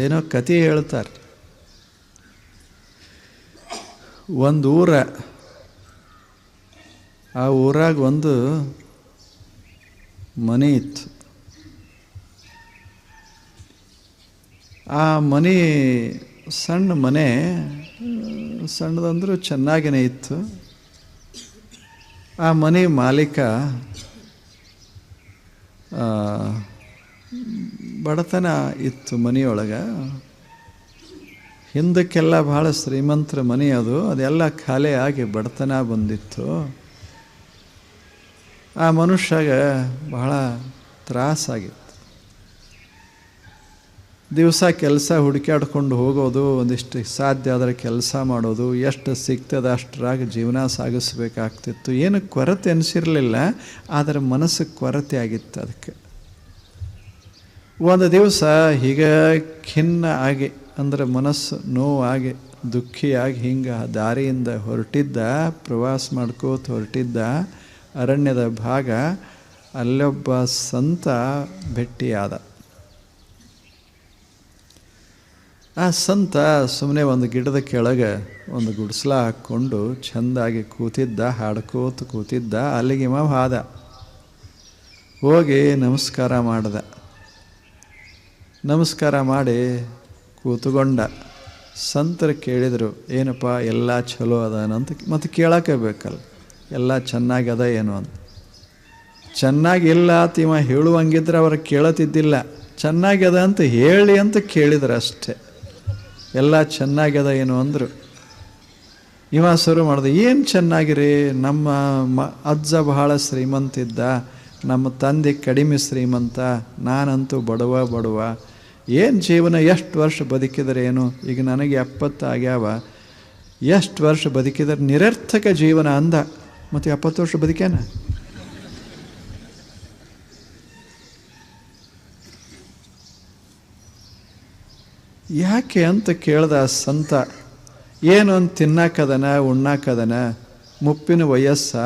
ಒಂದೇನೋ ಕತೆ ಹೇಳ್ತಾರೆ. ಒಂದು ಊರ, ಆ ಊರಾಗ ಒಂದು ಮನೆ ಇತ್ತು. ಆ ಮನೆ ಸಣ್ಣ ಮನೆ, ಸಣ್ಣದಂದ್ರೂ ಚೆನ್ನಾಗೇ ಇತ್ತು. ಆ ಮನೆ ಮಾಲೀಕ ಬಡತನ ಇತ್ತು ಮನೆಯೊಳಗೆ. ಹಿಂದಕ್ಕೆಲ್ಲ ಭಾಳ ಶ್ರೀಮಂತರ ಮನೆ ಅದು, ಅದೆಲ್ಲ ಖಾಲಿ ಆಗಿ ಬಡತನ ಬಂದಿತ್ತು. ಆ ಮನುಷ್ಯಗ ಬಹಳ ತ್ರಾಸಾಗಿತ್ತು ದಿವಸ ಕೆಲಸ ಹುಡುಕಾಡ್ಕೊಂಡು ಹೋಗೋದು, ಒಂದಿಷ್ಟು ಸಾಧ್ಯ ಆದರೆ ಕೆಲಸ ಮಾಡೋದು, ಎಷ್ಟು ಸಿಗ್ತದೆ ಅಷ್ಟರಾಗ ಜೀವನ ಸಾಗಿಸ್ಬೇಕಾಗ್ತಿತ್ತು. ಏನು ಕೊರತೆ ಅನಿಸಿರಲಿಲ್ಲ, ಆದರೆ ಮನಸ್ಸು ಕೊರತೆ ಆಗಿತ್ತು ಅದಕ್ಕೆ. ಒಂದು ದಿವಸ ಹೀಗೆ ಖಿನ್ನ ಆಗಿ, ಅಂದರೆ ಮನಸ್ಸು ನೋವಾಗಿ, ದುಃಖಿಯಾಗಿ ಹಿಂಗೆ ದಾರಿಯಿಂದ ಹೊರಟಿದ್ದ, ಪ್ರವಾಸ ಮಾಡ್ಕೋತ ಹೊರಟಿದ್ದ ಅರಣ್ಯದ ಭಾಗ, ಅಲ್ಲೊಬ್ಬ ಸಂತ ಭೆಟ್ಟಿಯಾದ. ಆ ಸಂತ ಸುಮ್ಮನೆ ಒಂದು ಗಿಡದ ಕೆಳಗೆ ಒಂದು ಗುಡಿಸ್ಲ ಹಾಕ್ಕೊಂಡು ಚೆಂದಾಗಿ ಕೂತಿದ್ದ, ಹಾಡ್ಕೋತ ಕೂತಿದ್ದ, ಅಲ್ಲಿಗೆ ಮಾವ ಹೋಗಿ ನಮಸ್ಕಾರ ಮಾಡ್ದ. ನಮಸ್ಕಾರ ಮಾಡಿ ಕೂತ್ಕೊಂಡ. ಸಂತರು ಕೇಳಿದರು, ಏನಪ್ಪ, ಎಲ್ಲ ಚಲೋ ಅದಾನಂತ ಮತ್ತು ಕೇಳೋಕೆ ಬೇಕಲ್ಲ. ಎಲ್ಲ ಚೆನ್ನಾಗದ ಏನು? ಅಂತ. ಚೆನ್ನಾಗಿಲ್ಲ ತಿಮ್ಮ ಹೇಳುವಂಗಿದ್ರೆ ಅವ್ರು ಕೇಳತಿದ್ದಿಲ್ಲ. ಚೆನ್ನಾಗ್ಯದ ಅಂತ ಹೇಳಿ ಅಂತ ಕೇಳಿದ್ರು ಅಷ್ಟೇ. ಎಲ್ಲ ಚೆನ್ನಾಗ್ಯದ ಏನು? ಅಂದರು. ಇವ ಶುರು ಮಾಡಿದೆ, ಏನು ಚೆನ್ನಾಗಿರಿ? ನಮ್ಮ ಮ, ಅಜ್ಜ ಬಹಳ ಶ್ರೀಮಂತ ಇದ್ದ ನಮ್ಮ ತಂದೆ ಕಡಿಮೆ ಶ್ರೀಮಂತ. ನಾನಂತೂ ಬಡವ ಬಡವ. ಏನು ಜೀವನ ಎಷ್ಟು ವರ್ಷ ಬದುಕಿದರೆ ಏನು? ಈಗ ನನಗೆ ಎಪ್ಪತ್ತು ಆಗ್ಯಾವ. ಎಷ್ಟು ವರ್ಷ ಬದುಕಿದರೆ ನಿರರ್ಥಕ ಜೀವನ ಅಂದ. ಮತ್ತು ಎಪ್ಪತ್ತು ವರ್ಷ ಬದುಕೇನ ಯಾಕೆ ಅಂತ ಕೇಳ್ದ ಸಂತ, ಏನು ಅಂತ ತಿನ್ನಾಕದನ, ಉಣ್ಣಾಕದನ, ಮುಪ್ಪಿನ ವಯಸ್ಸ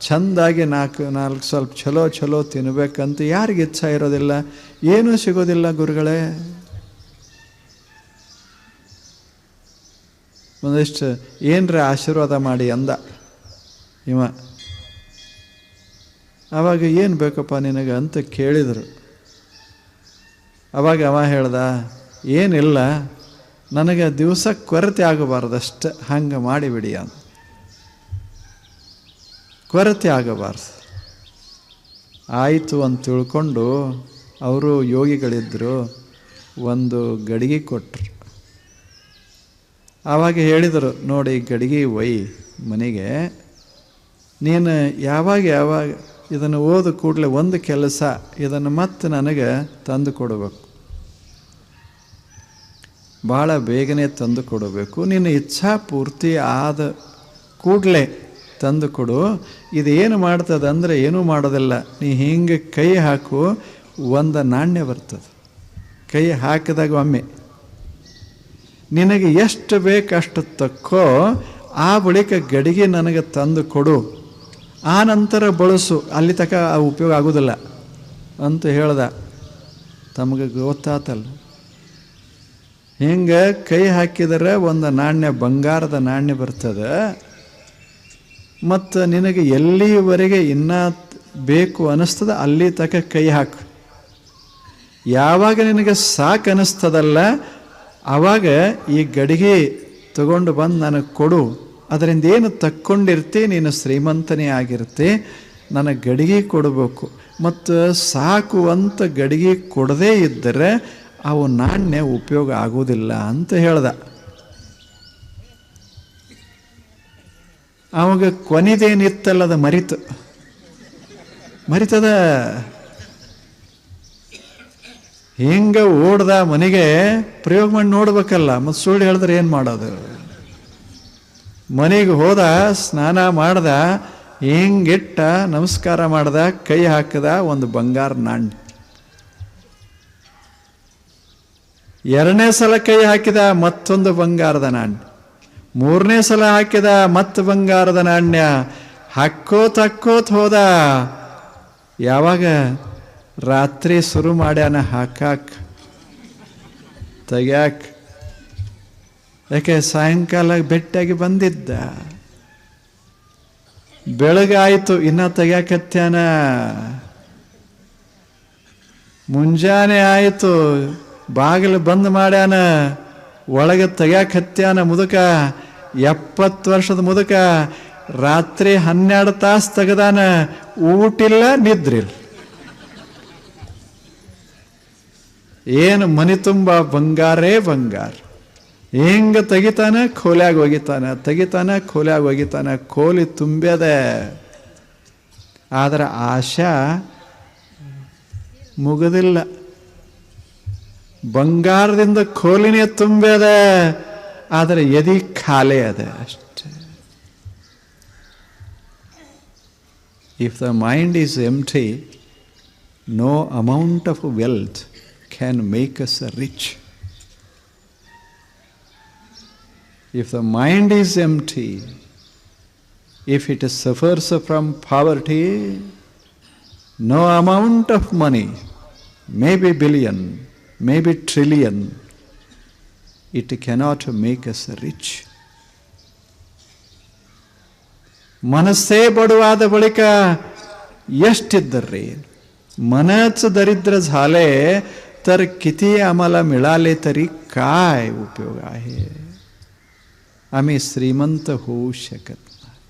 ಚಂದಾಗಿ ನಾಲ್ಕು ನಾಲ್ಕು ಸ್ವಲ್ಪ ಚಲೋ ಚಲೋ ತಿನ್ಬೇಕಂತ ಯಾರಿಗೆ ಇಚ್ಛ ಇರೋದಿಲ್ಲ, ಏನೂ ಸಿಗೋದಿಲ್ಲ ಗುರುಗಳೇ. ಒಂದಿಷ್ಟು ಏನರ ಆಶೀರ್ವಾದ ಮಾಡಿ ಅಂದ. ಇವ ಆವಾಗ ಏನು ಬೇಕಪ್ಪ ನಿನಗೆ? ಅಂತ ಕೇಳಿದರು. ಅವಾಗ ಅವ ಹೇಳ್ದ, ಏನಿಲ್ಲ, ನನಗೆ ದಿವಸ ಕೊರತೆ ಆಗಬಾರ್ದಷ್ಟು, ಹಂಗೆ ಮಾಡಿಬಿಡಿ ಅಂತ. ಕೊರತೆ ಆಗಬಾರ್ದು ಆಯಿತು ಅಂತ ತಿಳ್ಕೊಂಡು ಅವರು ಯೋಗಿಗಳಿದ್ದರು ಒಂದು ಗಡಿಗೆ ಕೊಟ್ಟರು ಆವಾಗ ಹೇಳಿದರು, ನೋಡಿ ಗಡಿಗೆ ಒಯ್ ಮನೆಗೆ, ನೀನು ಯಾವಾಗ ಯಾವಾಗ ಇದನ್ನು ಓದ ಕೂಡಲೇ ಒಂದು ಕೆಲಸ, ಇದನ್ನು ಮತ್ತೆ ನನಗೆ ತಂದು ಕೊಡಬೇಕು. ಭಾಳ ಬೇಗನೆ ತಂದು ಕೊಡಬೇಕು. ನಿನ್ನ ಇಚ್ಛಾ ಪೂರ್ತಿ ಆದ ಕೂಡಲೇ ತಂದು ಕೊಡು. ಇದೇನು ಮಾಡ್ತದೆ ಅಂದರೆ ಏನೂ ಮಾಡೋದಿಲ್ಲ. ನೀ ಹಿಂಗೆ ಕೈ ಹಾಕು, ಒಂದು ನಾಣ್ಯ ಬರ್ತದೆ. ಕೈ ಹಾಕಿದಾಗ ಒಮ್ಮೆ. ನಿನಗೆ ಎಷ್ಟು ಬೇಕಷ್ಟು ತಕ್ಕೋ, ಆ ಬಳಿಕ ಗಡಿಗೆ ನನಗೆ ತಂದು ಕೊಡು. ಆ ನಂತರ ಬಳಸು. ಅಲ್ಲಿ ತಕ ಉಪಯೋಗ ಆಗೋದಿಲ್ಲ ಅಂತ ಹೇಳ್ದ. ತಮಗೆ ಗೊತ್ತಾತಲ್ಲ. ಹಿಂಗೆ ಕೈ ಹಾಕಿದರೆ ಒಂದು ನಾಣ್ಯ ಬಂಗಾರದ ನಾಣ್ಯ ಬರ್ತದೆ. ಮತ್ತು ನಿನಗೆ ಎಲ್ಲಿವರೆಗೆ ಇನ್ನೂ ಬೇಕು ಅನ್ನಿಸ್ತದ ಅಲ್ಲಿ ತಕ ಕೈ ಹಾಕು. ಯಾವಾಗ ನಿನಗೆ ಸಾಕು ಅನ್ನಿಸ್ತದಲ್ಲ ಆವಾಗ ಈ ಗಡಿಗೆ ತಗೊಂಡು ಬಂದು ನನಗೆ ಕೊಡು. ಅದರಿಂದ ಏನು ತಕ್ಕೊಂಡಿರ್ತಿ, ನೀನು ಶ್ರೀಮಂತನೇ ಆಗಿರ್ತಿ, ನನಗೆ ಗಡಿಗೆ ಕೊಡಬೇಕು. ಮತ್ತು ಸಾಕು ಅಂತ ಗಡಿಗೆ ಕೊಡದೇ ಇದ್ದರೆ ಅವು ನಾಣ್ಯ ಉಪಯೋಗ ಆಗೋದಿಲ್ಲ ಅಂತ ಹೇಳ್ದ. ಅವಾಗ ಕೊನೆದೇನಿತ್ತಲ್ಲ ಅದು ಮರಿತು. ಮರಿತದ ಹಿಂಗ ಓಡ್ದ ಮನೆಗೆ ಪ್ರಯೋಗ ಮಾಡಿ ನೋಡ್ಬೇಕಲ್ಲ, ಮತ್ತು ಸುಳ್ಳು ಹೇಳಿದ್ರೆ ಏನು ಮಾಡೋದು? ಮನೆಗೆ ಹೋದ, ಸ್ನಾನ ಮಾಡ್ದ, ಹಿಂಗಿಟ್ಟ ನಮಸ್ಕಾರ ಮಾಡ್ದ, ಕೈ ಹಾಕದ, ಒಂದು ಬಂಗಾರ ನಾಣ್ಯ ಎರಡನೇ ಸಲ ಕೈ ಹಾಕಿದ, ಮತ್ತೊಂದು ಬಂಗಾರದ ನಾಣ್ಯ ಮೂರನೇ ಸಲ ಹಾಕಿದ ಮತ್ತೆ ಬಂಗಾರದ ನಾಣ್ಯ ಹಾಕೋತ್ ಹಾಕೋತ್ ಹೋದ. ಯಾವಾಗ? ರಾತ್ರಿ ಶುರು ಮಾಡ್ಯಾನ ಹಾಕಾಕ್. ತೆಗ್ಯಾಕ. ಯಾಕೆ ಸಾಯಂಕಾಲ ಬೆಟ್ಟಾಗಿ ಬಂದಿದ್ದ? ಬೆಳಗಾಯಿತು ಇನ್ನ ತೆಗ್ಯಾಕತ್ಯಾನ? ಮುಂಜಾನೆ ಆಯಿತು, ಬಾಗಿಲು ಬಂದ್ ಮಾಡ್ಯಾನ? ಒಳಗೆ ತೆಗ್ಯಾಕತ್ಯಾನ ಮುದುಕ. ಎಪ್ಪತ್ತು ವರ್ಷದ ಮುದುಕ. ರಾತ್ರಿ ಹನ್ನೆರಡು ತಾಸು ತೆಗೆದಾನ. ಊಟಿಲ್ಲ, ನಿದ್ರಿಲ್ಲ. ಏನು ಮನೆ ತುಂಬ ಬಂಗಾರೇ ಬಂಗಾರ. ಹೆಂಗ ತೆಗಿತಾನ, ಖೋಲ್ಯಾಗ ಒಗಿತಾನ ತೆಗಿತಾನ, ಖೋಲ್ಯಾಗ ಒಗಿತಾನ ಕೋಲಿ ತುಂಬ್ಯದ. ಆದ್ರೆ ಆಶಾ ಮುಗುದಿಲ್ಲ. ಬಂಗಾರದಿಂದ ಕೋಲಿನೇ ತುಂಬ್ಯದ ಆದರೆ ಎದಿ ಖಾಲಿ ಅದ ಅಷ್ಟೇ if the mind is empty no amount of wealth can make us rich If the mind is empty, if it suffers from poverty, no amount of money, maybe billion, maybe trillion, it cannot make us rich. ಮನಸ್ಸೇ ಬಡವಾದ ಬಳಿಕ ಎಷ್ಟಿದ್ದರ್ರಿ मनच दरिद्र झाले तर किती आम्हाला मिळाले तरी काय उपयोग आहे आम्ही श्रीमंत होऊ शकत नाही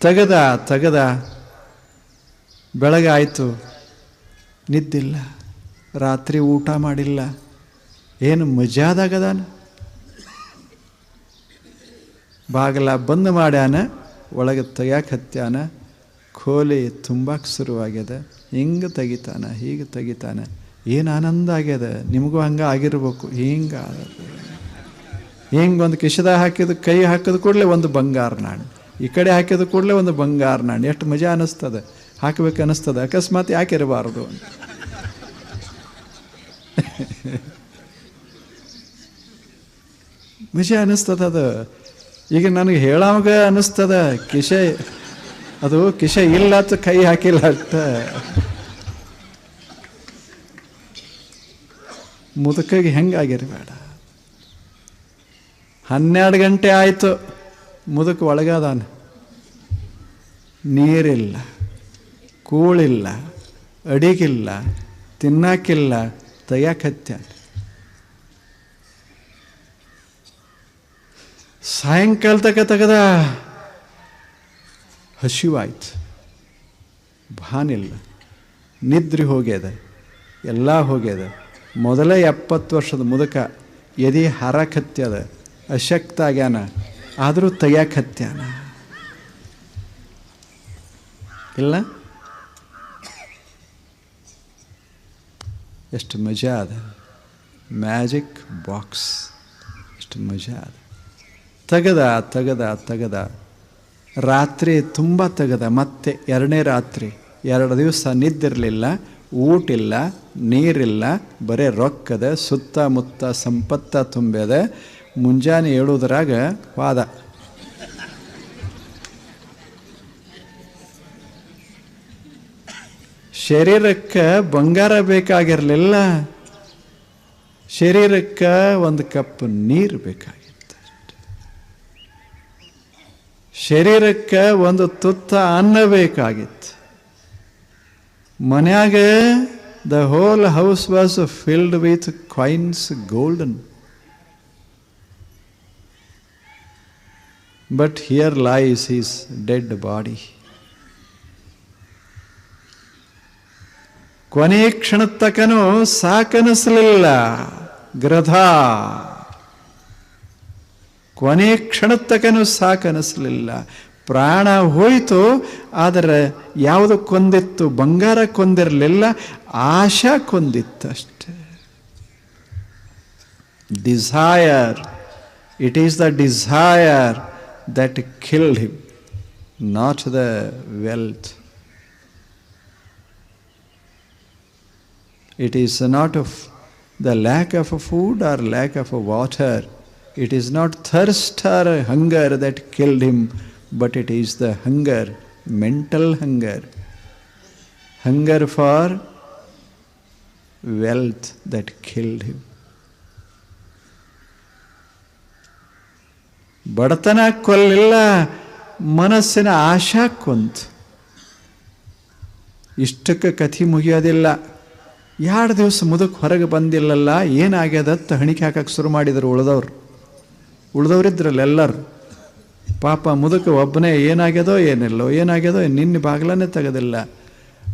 ತೆಗೆದ ತೆಗೆದ ಬೆಳಗಾಯಿತು ನಿದ್ದಿಲ್ಲ. ರಾತ್ರಿ ಊಟ ಮಾಡಿಲ್ಲ. ಏನು ಮಜಾದಾಗದಾನ ಬಾಗಲ ಬಂದ್ ಮಾಡ್ಯಾನ ಒಳಗೆ ತೆಗ್ಯಾಕೆ ಹತ್ಯಾನ ಕೋಲಿ ತುಂಬಕ್ಕೆ ಶುರುವಾಗ್ಯದ. ಹಿಂಗೆ ತೆಗಿತಾನ, ಹೀಗೆ ತೆಗಿತಾನ. ಏನು ಆನಂದ ಆಗ್ಯದ? ನಿಮಗೂ ಹಂಗೆ ಆಗಿರ್ಬೇಕು. ಹಿಂಗೆ ಹಿಂಗೆ ಒಂದು ಕಿಶದ ಹಾಕಿದ ಕೈ ಹಾಕಿದ ಕೂಡಲೇ ಒಂದು ಬಂಗಾರ ನಾಣ್ಯ. ಈ ಕಡೆ ಹಾಕಿದ ಕೂಡಲೇ ಒಂದು ಬಂಗಾರ ನಾಣ್ಯ. ಎಷ್ಟು ಮಜಾ ಅನ್ನಿಸ್ತದೆ ಹಾಕಬೇಕು ಅನ್ನಿಸ್ತದೆ. ಅಕಸ್ಮಾತ್ ಯಾಕೆ ಇರಬಾರದು? ಅಂತ ಮಜಾ ಅನ್ನಿಸ್ತದ ಅದು. ಈಗ ನನಗೆ ಹೇಳಾವಾಗ ಅನ್ನಿಸ್ತದ. ಕಿಶ, ಅದು ಕಿಶ ಇಲ್ಲ ಅಂತ ಕೈ ಹಾಕಿಲ್ಲ ಅಂತ. ಮುದುಕಿಗೆ ಹೆಂಗಾಗಿರಬೇಡ. ಹನ್ನೆರಡು ಗಂಟೆ ಆಯಿತು. ಮುದುಕ ಒಳಗಾದಾನೆ. ನೀರಿಲ್ಲ. ಕೂಳಿಲ್ಲ, ಅಡಿಗಿಲ್ಲ ತಿನ್ನಾಕಿಲ್ಲ ತಯಾಕತ್ಯ. ಸಾಯಂಕಾಲ ತಕ ತೆಗದ ಹಸಿವಾಯ್ತು. ಭಾನಿಲ್ಲ. ನಿದ್ರೆ ಹೋಗ್ಯದ. ಎಲ್ಲ ಹೋಗ್ಯದ. ಮೊದಲ ಎಪ್ಪತ್ತು ವರ್ಷದ ಮುದುಕ ಎದಿ ಹರಕತ್ಯದ. ಅಶಕ್ತ ಆಗ್ಯಾನ. ಆದರೂ ತಯಾಕತ್ಯಾನ. ಇಲ್ಲ? ಎಷ್ಟು ಮಜಾ ಅದ. ಮ್ಯಾಜಿಕ್ ಬಾಕ್ಸ್ ಎಷ್ಟು ಮಜಾ ಅದ. ತೆಗದ ತೆಗದ ತೆಗದ. ರಾತ್ರಿ ತುಂಬ ತೆಗದ, ಮತ್ತೆ ಎರಡನೇ ರಾತ್ರಿ. ಎರಡು ದಿವಸ ನಿದ್ದಿರಲಿಲ್ಲ, ಊಟಿಲ್ಲ, ನೀರಿಲ್ಲ, ಬರೀ ರೊಕ್ಕದ ಸುತ್ತಮುತ್ತ ಸಂಪತ್ತ ತುಂಬಿದೆ ಮುಂಜಾನೆ ಹೇಳೋದ್ರಾಗ ವಾದ. ಶರೀರಕ್ಕೆ ಬಂಗಾರ ಬೇಕಾಗಿರಲಿಲ್ಲ, ಶರೀರಕ್ಕೆ ಒಂದು ಕಪ್ ನೀರು ಬೇಕಾಗಿತ್ತು. ಶರೀರಕ್ಕೆ ಒಂದು ತುತ್ತ ಅನ್ನ ಬೇಕಾಗಿತ್ತು. ಮನ್ಯಾಗ the whole house was filled with coins golden but here lies is dead body ಕೊನೆ ಕ್ಷಣದ ತಕನೂ ಸಾಕನಿಸಲಿಲ್ಲ. ಗ್ರಧ. ಕೊನೆ ಕ್ಷಣದ ತಕನೂ ಸಾಕನಿಸಲಿಲ್ಲ. ಪ್ರಾಣ ಹೋಯಿತು, ಆದರೆ ಯಾವುದು ಕೊಂದಿತ್ತು? ಬಂಗಾರ ಕೊಂದಿರಲಿಲ್ಲ, ಆಶಾ ಕೊಂದಿತ್ತಷ್ಟೆ. Desire. It is the desire that killed him, not the wealth. It is not of the lack of a food or lack of a water. It is not thirst or hunger that killed him, but it is the hunger, mental hunger. Hunger for wealth that killed him ಬಡತನ ಕೊಲ್ಲಿಲ್ಲ ಮನಸ್ಸಿನ ಆಶಾ ಕೊಂತು ಇಷ್ಟಕ್ಕೆ ಕಥೆ ಮುಗಿಯೋದಿಲ್ಲ ಎರಡು ದಿವಸ ಮುದಕ್ಕೆ ಹೊರಗೆ ಬಂದಿಲ್ಲಲ್ಲ ಏನಾಗ್ಯದತ್ತ ಹಣಿಕೆ ಹಾಕಕ್ಕೆ ಶುರು ಮಾಡಿದರು ಉಳಿದವ್ರು. ಉಳಿದವ್ರಿದ್ರಲ್ಲ ಎಲ್ಲರೂ. ಪಾಪ ಮುದುಕ ಒಬ್ಬನೇ ಏನಾಗ್ಯದೋ ಏನಿಲ್ಲೋ, ಏನಾಗ್ಯದೋ ನಿನ್ನೆ ಬಾಗ್ಲನೇ ತೆಗೆದಿಲ್ಲ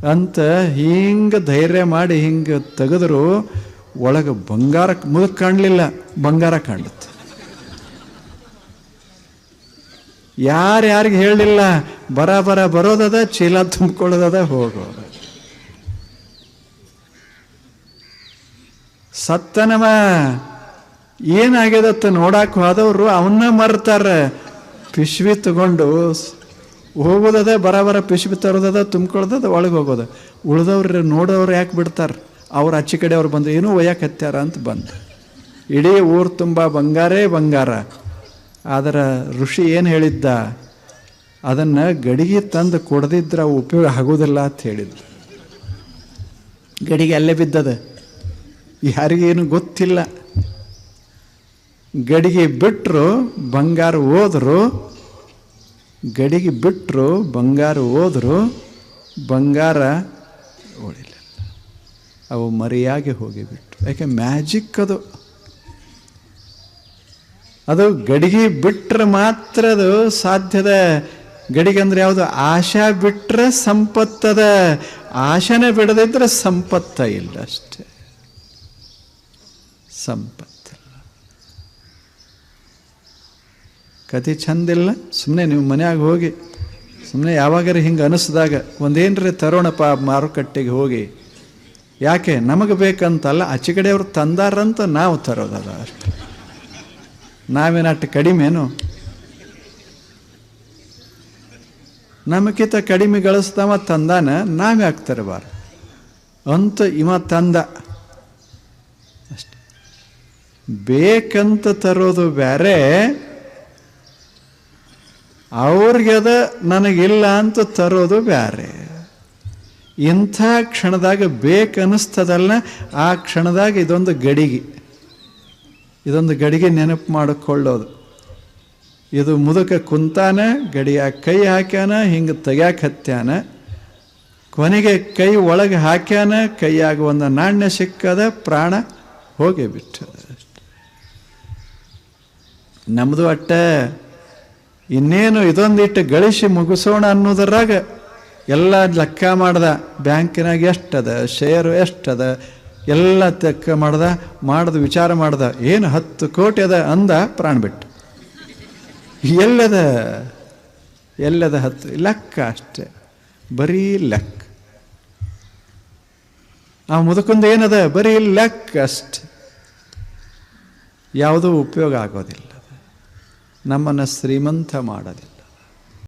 ಅಂತ ಹಿಂಗೆ ಧೈರ್ಯ ಮಾಡಿ ಹಿಂಗೆ ತೆಗೆದ್ರು, ಒಳಗೆ ಬಂಗಾರ ಮುದುಕ ಕಾಣಲಿಲ್ಲ, ಬಂಗಾರ ಕಾಣುತ್ತೆ. ಯಾರ್ಯಾರಿಗೆ ಹೇಳಲಿಲ್ಲ ಬರ ಬರ ಬರೋದದ, ಚೀಲ ತುಂಬಿಕೊಳ್ಳೋದದ ಹೋಗೋದ. ಸತ್ತನವ. ಏನಾಗ್ಯದತ್ತ ನೋಡಕ್ಕೆ ಹೋದವರು ಅವನ್ನ ಮರ್ತಾರೆ. ಪಿಶ್ವಿ ತಗೊಂಡು ಹೋಗೋದದ ಬರ ಬರ ಪಿಶ್ವಿ ತರೋದದ ತುಂಬ್ಕೊಳ್ದದ ಒಳಗೆ ಹೋಗೋದ. ಉಳ್ದವ್ರ ನೋಡೋರು ಯಾಕೆ ಬಿಡ್ತಾರೆ? ಅವ್ರು ಆಚೆ ಕಡೆ ಅವ್ರು ಬಂದು ಏನೂ ಒಯ್ಯಕ್ಕೆ ಹತ್ಯಾರ ಅಂತ ಬಂದು. ಇಡೀ ಊರು ತುಂಬ ಬಂಗಾರೇ ಬಂಗಾರ. ಆದರೆ ಋಷಿ ಏನು ಹೇಳಿದ್ದ? ಅದನ್ನು ಗಡಿಗೆ ತಂದು ಕೊಡದಿದ್ರೆ ಉಪಯೋಗ ಆಗೋದಿಲ್ಲ ಅಂತ ಹೇಳಿದ್ರು ಗಡಿಗೆ ಅಲ್ಲೇ ಬಿದ್ದದ. ಯಾರಿಗೇನು ಗೊತ್ತಿಲ್ಲ. ಗಡಿಗೆ ಬಿಟ್ಟರು ಬಂಗಾರ ಹೋದರು. ಗಡಿಗೆ ಬಿಟ್ಟರು ಬಂಗಾರ ಹೋದರು. ಬಂಗಾರ ಉಳಿಲಿಲ್ಲ. ಅವು ಮರೆಯಾಗಿ ಹೋಗಿಬಿಟ್ರು. ಯಾಕೆ ಮ್ಯಾಜಿಕ್ ಅದು. ಅದು ಗಡಿಗೆ ಬಿಟ್ಟರೆ ಮಾತ್ರ ಅದು ಸಾಧ್ಯದ. ಗಡಿಗೆ ಅಂದರೆ ಯಾವುದು? ಆಶಾ ಬಿಟ್ಟರೆ ಸಂಪತ್ತದ. ಆಶೆನೇ ಬಿಡದಿದ್ದರೆ ಸಂಪತ್ತ ಇಲ್ಲ ಅಷ್ಟೇ. ಸಂಪತ್ತಿಲ್ಲ ಕತೆ ಚಂದಿಲ್ಲ ಸುಮ್ಮನೆ ನೀವು ಮನೆಯಾಗ ಹೋಗಿ ಸುಮ್ಮನೆ ಯಾವಾಗಾರ ಹಿಂಗೆ ಅನಿಸ್ದಾಗ ಒಂದೇನ್ರಿ ತರೋಣಪ್ಪ ಮಾರುಕಟ್ಟೆಗೆ ಹೋಗಿ, ಯಾಕೆ ನಮಗೆ ಬೇಕಂತಲ್ಲ ಆಚೆ ಕಡೆಯವ್ರು ತಂದಾರಂತ ನಾವು ತರೋದಲ್ಲ ಅಷ್ಟೆ. ನಾವೇನಟ್ಟು ಕಡಿಮೆನು? ನಮಗಿಂತ ಕಡಿಮೆ ಗಳಿಸ್ದವ ತಂದಾನ ನಾವ್ಯಾಕೆ ತರಬಾರ? ಅಂತ ಇವ ತಂದ. ಬೇಕಂತ ತರೋದು ಬೇರೆ ಅವ್ರಿಗದ ನನಗಿಲ್ಲ ಅಂತ ತರೋದು ಬೇರೆ ಇಂಥ ಕ್ಷಣದಾಗ ಬೇಕನ್ನಿಸ್ತದಲ್ಲ ಆ ಕ್ಷಣದಾಗ ಇದೊಂದು ಗಡಿಗೆ. ಇದೊಂದು ಗಡಿಗೆ ನೆನಪು ಮಾಡಿಕೊಳ್ಳೋದು. ಇದು ಮುದುಕ ಕುಂತಾನ ಗಡಿಯ ಕೈ ಹಾಕ್ಯಾನ, ಹಿಂಗೆ ತೆಗ್ಯಾಕ ಹತ್ಯಾನ. ಕೊನೆಗೆ ಕೈ ಒಳಗೆ ಹಾಕ್ಯಾನ, ಕೈಯಾಗ ಒಂದು ನಾಣ್ಯ ಸಿಕ್ಕದ ಪ್ರಾಣ ಹೋಗಿ ಬಿಟ್ಟದ. ನಮ್ಮದು ಅಟ್ಟ ಇನ್ನೇನು ಇದೊಂದಿಟ್ಟು ಗಳಿಸಿ ಮುಗಿಸೋಣ ಅನ್ನೋದ್ರಾಗ ಎಲ್ಲ ಲೆಕ್ಕ ಮಾಡ್ದ. ಬ್ಯಾಂಕಿನಾಗ ಎಷ್ಟದ, ಶೇರು ಎಷ್ಟದ, ಎಲ್ಲ ತೆಕ್ಕ ಮಾಡ್ದ, ಮಾಡ್ದು ವಿಚಾರ ಮಾಡ್ದ. ಏನು ಹತ್ತು ಕೋಟಿ ಅದ ಅಂದ ಪ್ರಾಣ ಬಿಟ್ಟು. ಎಲ್ಲದ ಎಲ್ಲದ ಹತ್ತು, ಲೆಕ್ಕ ಅಷ್ಟೆ, ಬರೀ ಲೆಕ್ಕ. ಆ ಮುದುಕೊಂದು ಏನದ, ಬರೀ ಲೆಕ್ಕ ಅಷ್ಟೆ. ಯಾವುದೂ ಉಪಯೋಗ ಆಗೋದಿಲ್ಲ. ನಮ್ಮನ್ನು ಶ್ರೀಮಂತ ಮಾಡೋದಿಲ್ಲ